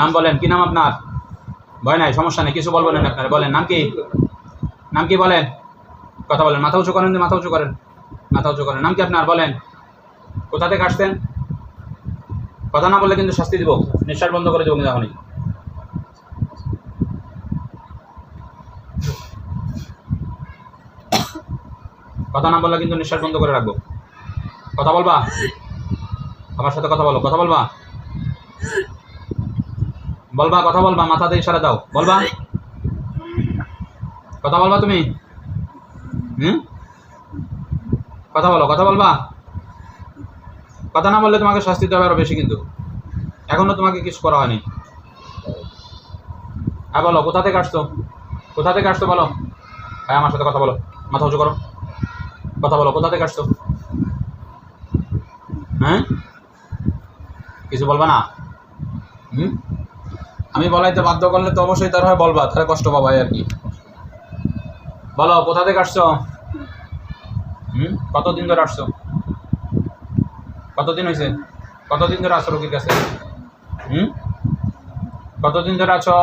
নাম বলেন, কি নাম আপনার? ভয় নাই, সমস্যা নেই, কিছু বলবেন আপনার। বলেন, নাম কি? নাম কি বলেন? কথা বলেন, মাথা উঁচু করেন মাথা উঁচু করেন। মাথা উঁচু করেন। নাম কি আপনার? বলেন। কোথা থেকে আসতেন কথা না বললে কিন্তু শাস্তি দিব। নিঃশ্বাস বন্ধ করে দেবো কিন্তু এখনই। কথা না বললে কিন্তু নিঃশ্বাস বন্ধ করে রাখব। কথা বলবা? আমার সাথে কথা বলো, কথা বলবা? বলবা, কথা বলবা মাথাতে ইশারা দাও। বলবা? কথা বলবা তুমি? হুম? কথা বলো, কথা বলবা? কথা না বললে তোমাকে শাস্তি দেওয়া আরও বেশি কিন্তু। এখনও তোমাকে কিছু করা হয়নি। হ্যাঁ বলো, কোথা থেকে আসছো? কোথা থেকে আসছো বলো? হ্যাঁ আমার সাথে কথা বলো, মাথা উঁচু করো। কথা বলো, কোথা থেকে আসছো? হ্যাঁ? কিছু বলবা না? হুম? আমি বলাইতে বাধ্য করলে তো অবশ্যই তার হয় বলবা তাহলে কষ্ট পাবাই আর কি। বলো, কোথা থেকে আসছো? হুম? কতদিন ধরে আসছো? কতদিন হয়েছে কতদিন ধরে আসছো রোগীর কাছে? হুম? কতদিন ধরে আছো?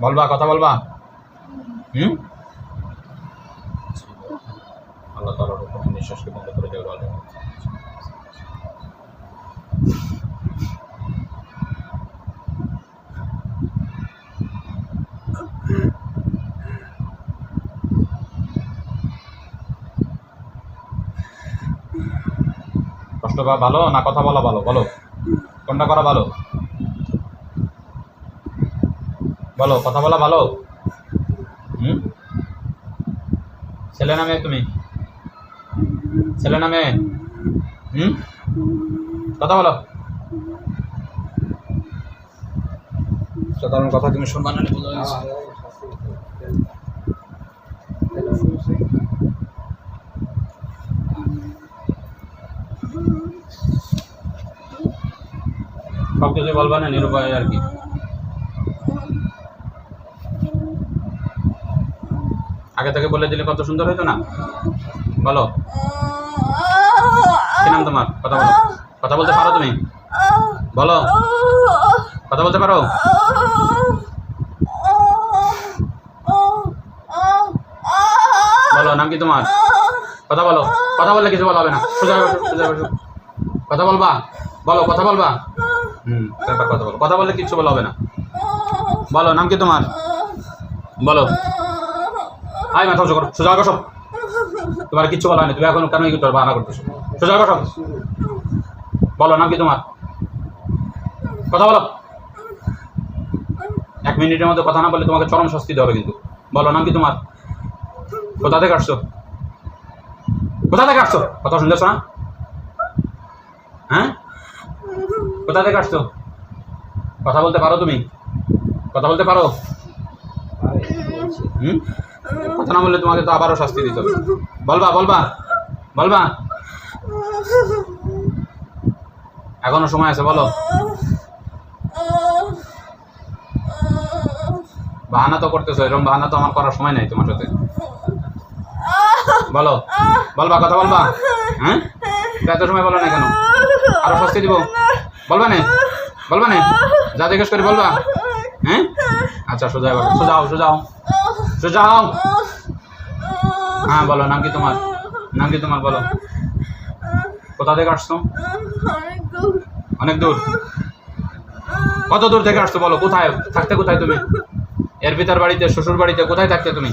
বলবা, কথা বলবা। হুম? নিঃশ্বাসকে বন্ধ করে কষ্ট করা ভালো না কথা বলা ভালো? বলো। কোনটা করা ভালো? বলো, কথা বলা ভালো? হুম? ছেলে নামে তুমি? ছেলে নামে হুম? কথা বলো। সাধারণ কথা তুমি শুনবা না সব কিছু বলবা না নিরুপায় আর কি? আগে থেকে বলে দিলে কত সুন্দর হতো না? বলো। কি নাম তোমার? কথা বলো। কথা বলতে পারো তুমি? বলো। কথা বলতে পারো? বলো, নাম কি তোমার? কথা বলো। কথা বললে কিছু বলা হবে না। সোজা সোজা কথা বলবা? বলো, কথা বলবা? হুম কথা বলো। কথা বললে কিছু বলা হবে না। বলো, নাম কি তোমার? বলো। আয়, মাথা উঁচু করো। সোজা বসো। তোমার কিচ্ছু বলা হয়নি। তুমি এখন কেন এই করতে বাহানা করতেছো। সোজা বসো। বলো, নাম কি তোমার? কথা বলো। এক মিনিটের মধ্যে কথা না বললে তোমাকে চরম শাস্তি দেওয়া হবে কিন্তু। বলো, নাম কি তোমার? কোথা থেকে আসছো? কোথা থেকে আসছো? কথা শুনতেছো না। হ্যাঁ? কোথা থেকে আসছো? কথা বলতে পারো তুমি? কথা বলতে পারো? হুম? কথা না বললে তোমাকে তো আবারও শাস্তি দিতে হবে। বলবা বলবা বলবা। এখনও সময় আছে, বলো। বাহানা তো করতেছো, এরকম বাহানা তো আমার করার সময় নাই তোমার সাথে। বলো, বলবা, কথা বলবা? হ্যাঁ? এত সময় বলো না কেন? আরও শাস্তি দিব? বলবা না? বলবা না? যা জিজ্ঞেস করি বলবা? হ্যাঁ? আচ্ছা সোজা এবার সোজাও সোজাও সোজাও হ্যাঁ বলো, নাম কি তোমার? নাম কি তোমার, বলো। কোথা থেকে আসছো? অনেক দূর। কত দূর থেকে আসছো বলো? কোথায়? থাকতে কোথায় তুমি? এর পিতার বাড়িতে, শ্বশুর বাড়িতে কোথায় থাকতে তুমি?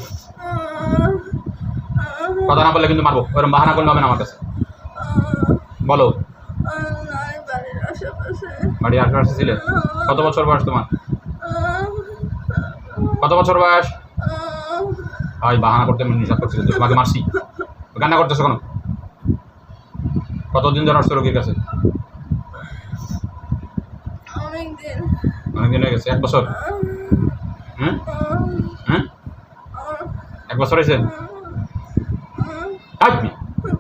কথা না বললে কিন্তু মারবো। ওরকম বাহানা করলে হবে না আমার কাছে। বলো। বাড়ি আশেপাশে ছিলে। কত বছর বয়স তোমার? কত বছর বয়স? ভাই, বাহানা করতে আমি নিষেধ করছি তোমাকে মারছি। কান্না করতেছো কেন? কতদিন ধরে আসছো রোগীর কাছে? অনেকদিন হয়ে গেছে এক বছর। হুম হুম এক বছর হয়েছে? থাকবি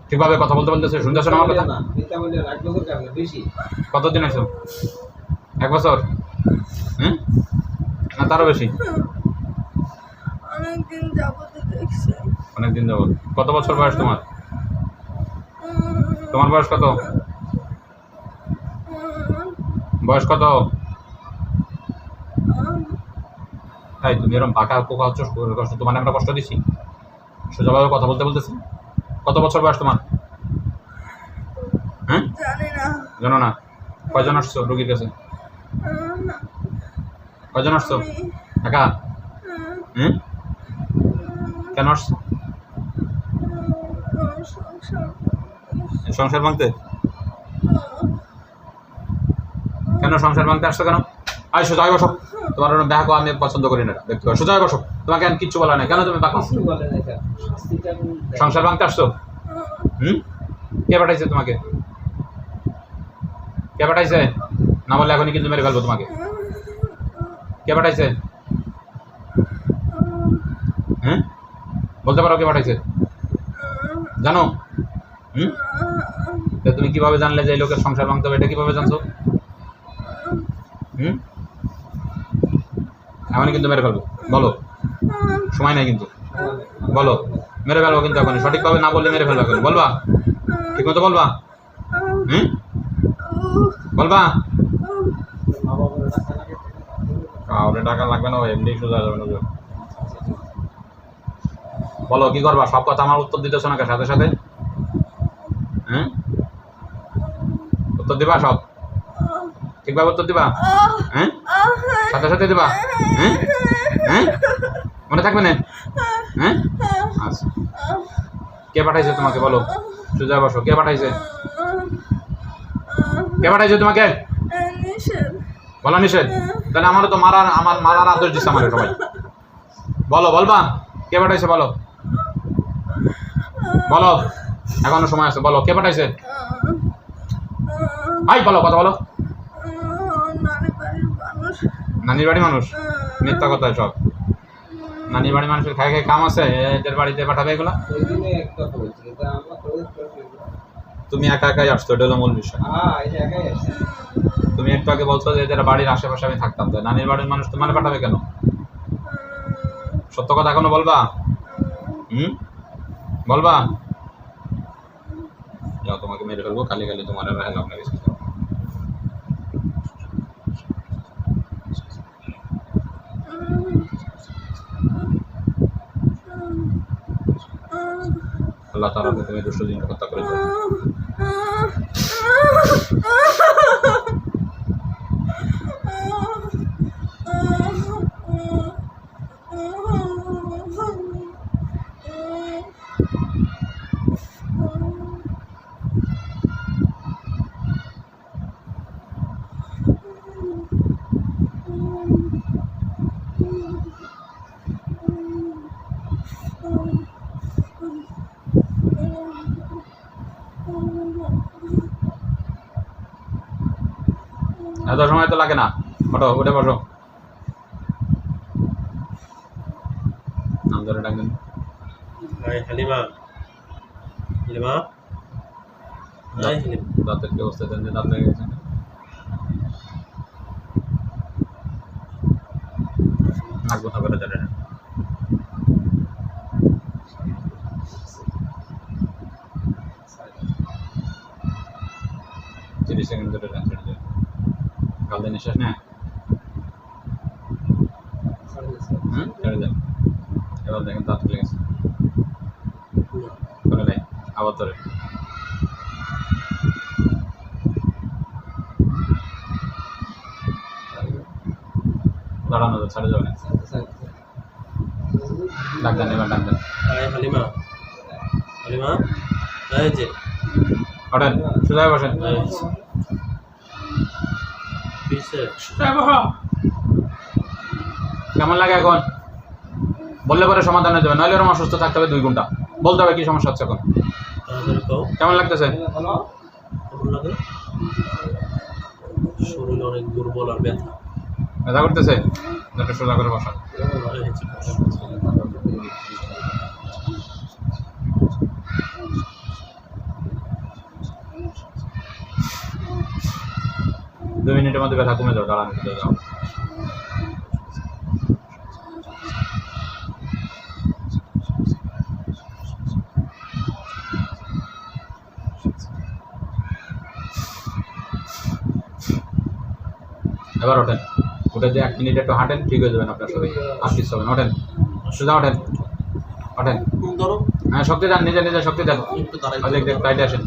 ঠিকভাবে কথা বলতে বলতেছে শুনতেছো না আমার কথা? না এটা বলে এক বছর কতদিন আছো? এক বছর? হুম না তারও বেশি। অনেকদিন যাবত দেখছি। অনেকদিন যাবত। কত বছর বয়স তোমার? তোমার বয়স কত? বয়স কত? তাই তুমি এরকম বাঁকা পোকা হচ্ছ কষ্ট তোমার আমরা কষ্ট দিছি সোজাভাবে কথা বলতে বলতেছি। কত বছর বয়স তোমার? হ্যাঁ? জানো না। কয়জন আসছো রোগীর কাছে? কয়জন আসছো? একা? হুম কেন আসছো? সংসার ভাঙতে? কেন সংসার ভাঙতে আসছো কেন? আয় সোজা হয়ে বসো। তোমার দেখো আমি পছন্দ করি না। দেখতে সোজা বসো। তোমাকে আমি কিচ্ছু বলা নাই। কেন তুমি বাঁকা? সংসার ভাঙতে আসছো? হুম? কে পাঠাইছে তোমাকে? কে পাঠাইছে? না বললে এখনই কিন্তু মেরে ফেলব তোমাকে। কে পাঠাইছে? হ্যাঁ বলতে পারো কে পাঠাইছে। জানো? হুম? তা তুমি কীভাবে জানলে যে লোকের সংসার ভাঙতে হবে? এটা কীভাবে জানছো হুম এখনই কিন্তু মেরে ফেলব। বলো। সময় নাই কিন্তু। বলো। মেরে ফেলব কিন্তু এখনই। সঠিকভাবে না বললে মেরে ফেলব এখন বলবা? ঠিক মতো বলবা? হুম? বলবা? কাউরে টাকা লাগবে না এমনি সোজা যাবে না বলো কি করবা? সব কথা আমার উত্তর দিতেছ না সাথে সাথে? হ্যাঁ উত্তর দিবা সব? ঠিকভাবে উত্তর দিবা? হ্যাঁ সাথে সাথে দিবা? হ্যাঁ? হ্যাঁ? মনে থাকবে না? হ্যাঁ? আচ্ছা। কে পাঠাইছে তোমাকে বলো? সোজা বসো, কে পাঠাইছে? কে পাঠাইছে তোমাকে? বলা নিষেধ। তাহলে আমারও তো মারার, আমার মারার আদেশ দিচ্ছে আমাকে সবাই। বলো, বলবা? কে পাঠাইছে বলো? বলো। এখনও সময় আছে, বলো। কে পাঠাইছে? হাই বলো, কথা বলো। নানির বাড়ি মানুষ? মিথ্যা কথা সব। নানির বাড়ি মানুষের খাই খাই কাম আছে, এদের বাড়িতে পাঠাবে এগুলা? তুমি একা একাই আসছো, এটা হলো মূল বিষয়। তুমি একটু আগে বলছো যে এদের বাড়ির আশেপাশে আমি থাকতাম তো নানির বাড়ির মানুষ তোমার পাঠাবে কেন? সত্য কথা এখনও বলবা? হুম? বলবা? যাও, তোমাকে মেরে ফেলব কালি কালি তোমার হেলাম কিছু আল্লাহ তাআলা তুমি দুষ্ট দিন হত্যা করে এত সময় তো লাগে না। ওঠো উঠে বসো। নাম ধরে ডাকবেন। হাই হালিমা। হালিমা? হাই দাঁতের কি অবস্থা? দেন দাঁত লেগে গেছে। নাক বোথা করে ধরে নেন। তিরিশ সেকেন্ড ধরে দিয়ে নিঃশ্বাস নেয় হুম? ছেড়ে দেন এবার দেখেন দাঁত খুলে গেছে। করে নেই আবার ধরে। দাঁড়ানো ছাড়ে যাবে না। ডাক দেন এবার ডাক দেন হাই হালিমা। হালিমা যে। ওঠেন সোজা বসেন। কেমন লাগে এখন? বললে পরে সমাধান হয়ে যাবে নইলে ওরকম অসুস্থ থাকতে হবে দুই ঘণ্টা। বলতে হবে কি সমস্যা হচ্ছে এখন? কেমন লাগতেছে? শরীর অনেক দুর্বল আর ব্যথা। ব্যথা করতেছে? সোজা করে বসা এই যে, দুই মিনিটের মধ্যে ব্যথা কমে যাবে দাঁড়ানো যাও এবার ওঠেন। উঠে দিয়ে এক মিনিট একটু হাঁটেন ঠিক হয়ে যাবেন আপনার শরীর আর কিছু হবে না। ওঠেন। সোজা ওঠেন। ওঠেন। ধরো। হ্যাঁ শক্তি যান নিজে নিজে শক্তি দাঁড়াই। অনেক টাইটে আসেন।